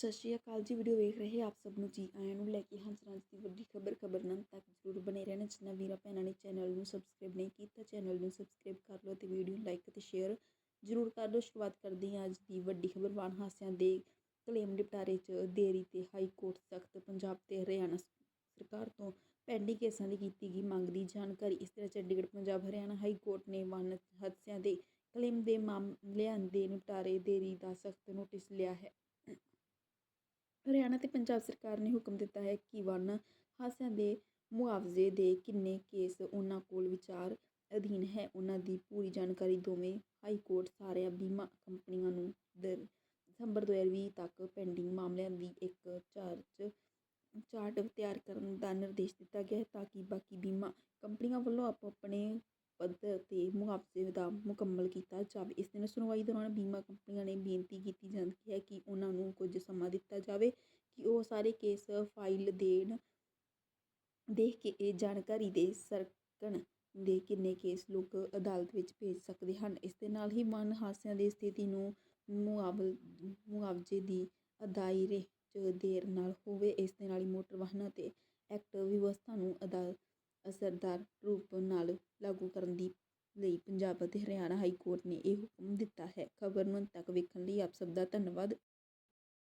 ਸਤਿ ਸ਼੍ਰੀ ਅਕਾਲ ਜੀ, ਵੀਡੀਓ ਵੇਖ ਰਹੇ ਆਪ ਸਭ ਨੂੰ ਜੀ ਆਇਆਂ ਨੂੰ ਲੈ ਕੇ ਹੰਸਰਾਜ ਦੀ ਵੱਡੀ ਖਬਰ ਖਬਰਨਾਮ ਤੱਕ ਜ਼ਰੂਰ ਬਣੇ ਰਹਿਣਾ। ਜਿੰਨਾ ਵੀਰਾਂ ਭੈਣਾਂ ਨੇ ਚੈਨਲ ਨੂੰ ਸਬਸਕ੍ਰਾਈਬ ਨਹੀਂ ਕੀਤਾ, ਚੈਨਲ ਨੂੰ ਸਬਸਕ੍ਰਾਈਬ ਕਰ ਲਓ ਤੇ ਵੀਡੀਓ ਲਾਈਕ ਅਤੇ ਸ਼ੇਅਰ ਜ਼ਰੂਰ ਕਰ ਦਿਓ ਸ਼ੁਰੂਆਤ ਕਰਦੇ ਹਾਂ ਅੱਜ ਦੀ ਵੱਡੀ ਖਬਰ। ਵਾਣ ਹਾਸਿਆਂ ਦੇ ਕਲੇਮ ਨਿਪਟਾਰੇ 'ਚ ਦੇਰੀ ਤੇ ਹਾਈ ਕੋਰਟ ਸਖਤ ਪੰਜਾਬ ਤੇ ਹਰਿਆਣਾ ਸਰਕਾਰ ਤੋਂ ਪੈਂਡਿੰਗ ਕੇਸਾਂ ਦੀ ਕੀਤੀ ਗਈ ਮੰਗ ਦੀ ਜਾਣਕਾਰੀ। ਇਸ ਤਰ੍ਹਾਂ ਚੰਡੀਗੜ੍ਹ, ਪੰਜਾਬ, ਹਰਿਆਣਾ ਹਾਈ ਕੋਰਟ ਨੇ ਵਣ ਹਾਦਸਿਆਂ ਦੇ ਕਲੇਮ ਦੇ ਮਾਮਲਿਆਂ ਦੇ ਨਿਪਟਾਰੇ ਦੇਰੀ ਦਾ ਸਖਤ ਨੋਟਿਸ ਲਿਆ ਹੈ। ਹਰਿਆਣਾ ਤੇ ਪੰਜਾਬ ਸਰਕਾਰ ਨੇ ਹੁਕਮ ਦਿੱਤਾ ਹੈ ਕਿ ਵਨ ਹਾਦਸਿਆਂ ਦੇ ਮੁਆਵਜ਼ੇ ਦੇ ਕਿੰਨੇ ਕੇਸ ਉਹਨਾਂ ਕੋਲ ਵਿਚਾਰ ਅਧੀਨ ਹੈ, ਉਹਨਾਂ ਦੀ ਪੂਰੀ ਜਾਣਕਾਰੀ ਦੋਵੇਂ ਹਾਈ ਕੋਰਟ ਸਾਰੀਆਂ ਬੀਮਾ ਕੰਪਨੀਆਂ ਨੂੰ ਦਰ ਦਸੰਬਰ 2020 ਤੱਕ ਪੈਂਡਿੰਗ ਮਾਮਲਿਆਂ ਦੀ ਇੱਕ ਚਾਰਜ, ਚਾਰਟ ਤਿਆਰ ਕਰਨ ਦਾ ਨਿਰਦੇਸ਼ ਦਿੱਤਾ ਗਿਆ ਹੈ ਤਾਂ ਕਿ ਬਾਕੀ ਬੀਮਾ ਕੰਪਨੀਆਂ ਵੱਲੋਂ ਆਪੋ ਆਪਣੇ ਪੱਧਰ ਤੇ ਮੁਆਵਜ਼ੇ ਦਾ ਮੁਕੰਮਲ ਕੀਤਾ ਜਾਵੇ। ਇਸ ਦਿਨ ਸੁਣਵਾਈ ਦੌਰਾਨ ਬੀਮਾ ਕੰਪਨੀਆਂ ਨੇ ਬੇਨਤੀ ਕੀਤੀ ਜਾਂਦੀ ਹੈ ਕਿ ਉਹਨਾਂ ਨੂੰ ਕੁਝ ਸਮਾਂ ਦਿੱਤਾ ਜਾਵੇ ਕਿ ਉਹ ਸਾਰੇ ਕੇਸ ਫਾਈਲ ਦੇਣ, ਦੇਖ ਕੇ ਇਹ ਜਾਣਕਾਰੀ ਦੇ ਸਕਣ ਦੇ ਕਿੰਨੇ ਕੇਸ ਲੋਕ ਅਦਾਲਤ ਵਿੱਚ ਭੇਜ ਸਕਦੇ ਹਨ। ਇਸ ਦੇ ਨਾਲ ਹੀ ਮਨ ਹਾਸਿਆਂ ਦੀ ਸਥਿਤੀ ਨੂੰ ਮੁਆਵਲ, ਮੁਆਵਜ਼ੇ ਦੀ ਅਦਾਇਰੇ 'ਚ ਦੇਰ ਨਾਲ ਹੋਵੇ। ਇਸ ਦੇ ਨਾਲ ਹੀ ਮੋਟਰ ਵਾਹਨਾਂ ਤੇ ਐਕਟ ਵਿਵਸਥਾ ਨੂੰ ਅਦਾ ਅਸਰਦਾਰ ਰੂਪ ਨਾਲ ਲਾਗੂ ਕਰਨ ਦੀ ਲਈ ਪੰਜਾਬ ਅਤੇ ਹਰਿਆਣਾ ਹਾਈ ਕੋਰਟ ਨੇ ਇਹ ਹੁਕਮ ਦਿੱਤਾ ਹੈ। ਖਬਰ ਨੂੰ ਅੰਤ ਤੱਕ ਵੇਖਣ ਲਈ ਆਪ ਸਭ ਦਾ ਧੰਨਵਾਦ।